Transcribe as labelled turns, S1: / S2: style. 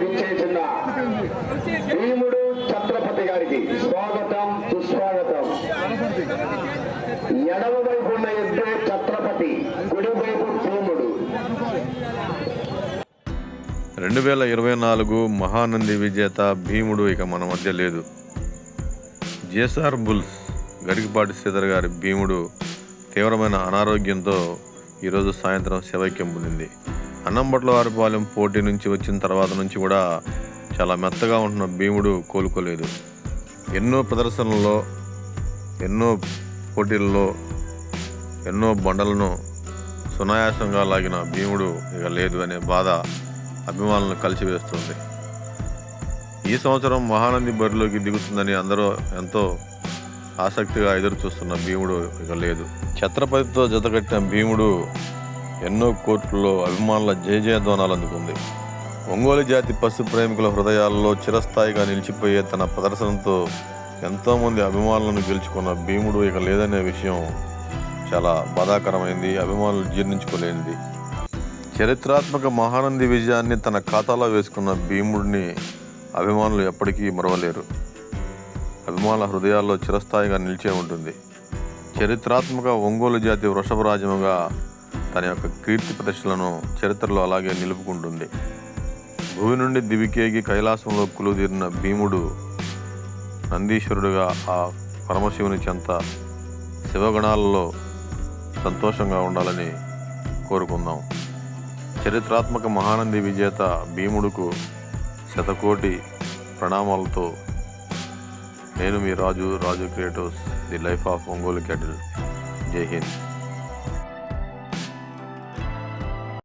S1: విచ్చేసిన భీముడు ఛత్రపతి గారికి స్వాగతం సుస్వాగతం. ఎడవ వైపు ఉన్న ఇద్దరు ఛత్రపతి కుడి వైపు భీముడు.
S2: రెండు వేల ఇరవై నాలుగు మహానంది విజేత భీముడు ఇక మన మధ్య లేదు. జేసార్ బుల్స్ గడికిపాటి శ్రీధర్ గారి భీముడు తీవ్రమైన అనారోగ్యంతో ఈరోజు సాయంత్రం శవైక్యం పొందింది. అన్నంబట్ల వారిపాలెం పోటీ నుంచి వచ్చిన తర్వాత నుంచి కూడా చాలా మెత్తగా ఉంటున్న భీముడు కోలుకోలేదు. ఎన్నో ప్రదర్శనల్లో ఎన్నో పోటీల్లో ఎన్నో బండలను సునాయాసంగా లాగిన భీముడు ఇక లేదు అనే బాధ అభిమానులను కలిసివేస్తుంది. ఈ సంవత్సరం మహానంది బరిలోకి దిగుతుందని అందరూ ఎంతో ఆసక్తిగా ఎదురు చూస్తున్న భీముడు ఇక లేదు. ఛత్రపతితో జతకట్టిన భీముడు ఎన్నో కోర్టుల్లో అభిమానుల జయజయధ్వానాలు అందుకుంది. ఒంగోలు జాతి పశు ప్రేమికుల హృదయాల్లో చిరస్థాయిగా నిలిచిపోయే తన ప్రదర్శనతో ఎంతోమంది అభిమానులను గెలుచుకున్న భీముడు ఇక లేదనే విషయం చాలా బాధాకరమైంది అభిమానులు జీర్ణించుకోలేనిది. చరిత్రాత్మక మహానంది విజయాన్ని తన ఖాతాలో వేసుకున్న భీముడిని అభిమానులు ఎప్పటికీ మరవలేరు. అభిమానుల హృదయాల్లో చిరస్థాయిగా నిలిచే ఉంటుంది. చరిత్రాత్మక ఒంగోలు జాతి వృషభరాజముగా తన యొక్క కీర్తి ప్రదర్శనలను చరిత్రలో అలాగే నిలుపుకుంటుంది. భూమి నుండి దివికేగి కైలాసంలో కులుదీరిన భీముడు నందీశ్వరుడుగా ఆ పరమశివుని చెంత శివగణాలలో సంతోషంగా ఉండాలని కోరుకుందాం. చరిత్రాత్మక మహానంది విజేత భీముడుకు శతకోటి ప్రణామాలతో నేను మీ Raju Raju creates the life of Ongole cattle Jai Hind.